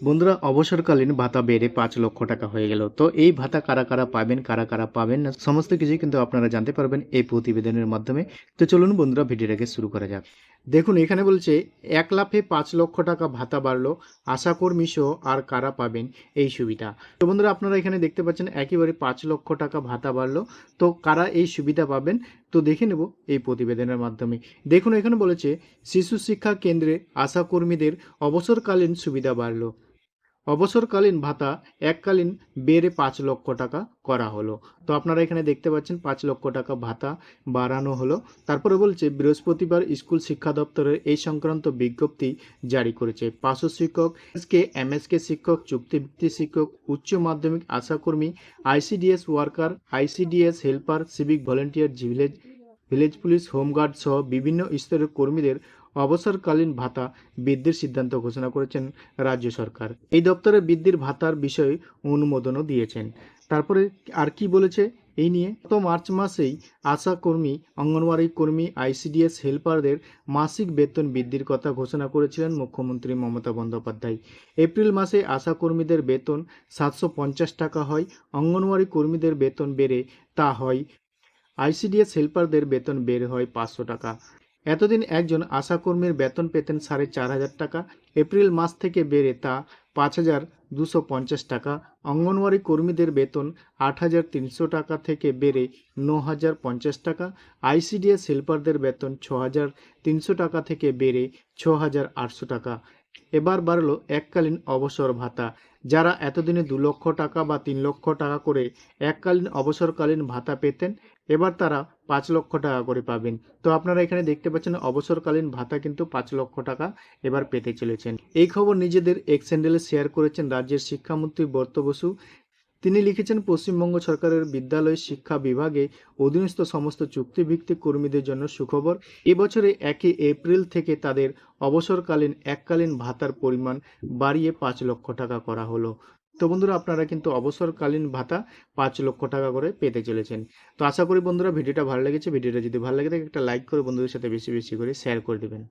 বন্ধুরা, অবসরকালীন ভাতা বেড়ে পাঁচ লক্ষ টাকা হয়ে গেল। তো এই ভাতা কারা কারা পাবেন, কারা কারা পাবেন না সমস্ত কিছুই কিন্তু আপনারা জানতে পারবেন এই প্রতিবেদনের মাধ্যমে। তো চলুন বন্ধুরা ভিডিওটাকে শুরু করা যাক। দেখুন, এখানে বলছে, এক লাফে পাঁচ লক্ষ টাকা ভাতা বাড়লো। আশাকর্মী সহ আর কারা পাবেন এই সুবিধা? তো বন্ধুরা, আপনারা এখানে দেখতে পাচ্ছেন, একেবারে পাঁচ লক্ষ টাকা ভাতা বাড়লো। তো কারা এই সুবিধা পাবেন? তো দেখে নেব এই প্রতিবেদনের মাধ্যমে। দেখুন, এখানে বলেছে, শিশু শিক্ষা কেন্দ্রে আশাকর্মীদের অবসরকালীন সুবিধা বাড়লো। অবসরকালীন ভাতা এককালীন বেড়ে পাঁচ লক্ষ টাকা করা হলো। তো আপনারা এখানে দেখতে পাচ্ছেন পাঁচ লক্ষ টাকা ভাতা বাড়ানো হলো। তারপরে বলছে, বৃহস্পতিবার স্কুল শিক্ষা দপ্তরের এই সংক্রান্ত বিজ্ঞপ্তি জারি করেছে। পার্শ্ব শিক্ষক এসকে এমএসকে শিক্ষক, চুক্তিভিত্তিক শিক্ষক, উচ্চ মাধ্যমিক আশাকর্মী, ICDS worker, ICDS helper, civic volunteer, village village police, home guard সহ বিভিন্ন স্তরের কর্মীদের অবসরকালীন ভাতা বৃদ্ধির সিদ্ধান্ত ঘোষণা করেছেন রাজ্য সরকার। এই দপ্তরে বৃদ্ধির ভাতার বিষয়ে অনুমোদনও দিয়েছেন। তারপরে আর কি বলেছে? এই নিয়ে গত মার্চ মাসেই আশা কর্মী, অঙ্গনওয়াড়ি কর্মী, আইসিডিএস হেল্পারদের মাসিক বেতন বৃদ্ধির কথা ঘোষণা করেছিলেন মুখ্যমন্ত্রী মমতা বন্দ্যোপাধ্যায়। এপ্রিল মাসে আশা কর্মীদের বেতন সাতশো পঞ্চাশ টাকা হয়, অঙ্গনওয়াড়ি কর্মীদের বেতন বেড়ে তা হয় আইসিডিএস হেল্পারদের বেতন বের হয় পাঁচশো টাকা। এতদিন একজন আশাকর্মীর বেতন পেতেন সাড়ে চার হাজার টাকা। এপ্রিল মাস থেকে বেড়ে তা পাঁচ হাজার দুশো পঞ্চাশ টাকা। অঙ্গনওয়াড়ি কর্মীদের বেতন আট হাজার তিনশো টাকা থেকে বেড়ে ন হাজার পঞ্চাশ টাকা। আইসিডিএস হেল্পারদের বেতন ছ হাজার তিনশো টাকা থেকে বেড়ে ছ হাজার আটশো টাকা। এবার বাড়লো এককালীন অবসর ভাতা। যারা এতদিনে দু লক্ষ টাকা বা তিন লক্ষ টাকা করে এককালীন অবসরকালীন ভাতা পেতেন, এবার তারা পাঁচ লক্ষ টাকা করে পাবেন। তো আপনারা এখানে দেখতে পাচ্ছেন অবসরকালীন ভাতা কিন্তু পাঁচ লক্ষ টাকা এবার পেতে চলেছেন। এই খবর নিজেদের এক্স শেয়ার করেছেন রাজ্যের শিক্ষামন্ত্রী বর্ত বসু। তিনি লিখেছেন, পশ্চিমবঙ্গ সরকারের বিদ্যালয় শিক্ষা বিভাগে অধীনস্থ সমস্ত চুক্তিভিত্তিক কর্মীদের জন্য সুখবর। এবছরে একই এপ্রিল থেকে তাদের অবসরকালীন এককালীন ভাতার পরিমাণ বাড়িয়ে পাঁচ লক্ষ টাকা করা হলো। তো বন্ধুরা, আপনারা কিন্তু অবসরকালীন ভাতা পাঁচ লক্ষ টাকা করে পেতে চলেছেন। তো আশা করি বন্ধুরা, ভিডিওটা ভালো লেগেছে। ভিডিওটা যদি ভালো লাগে থাকে, একটা লাইক করে বন্ধুদের সাথে বেশি বেশি করে শেয়ার করে দেবেন।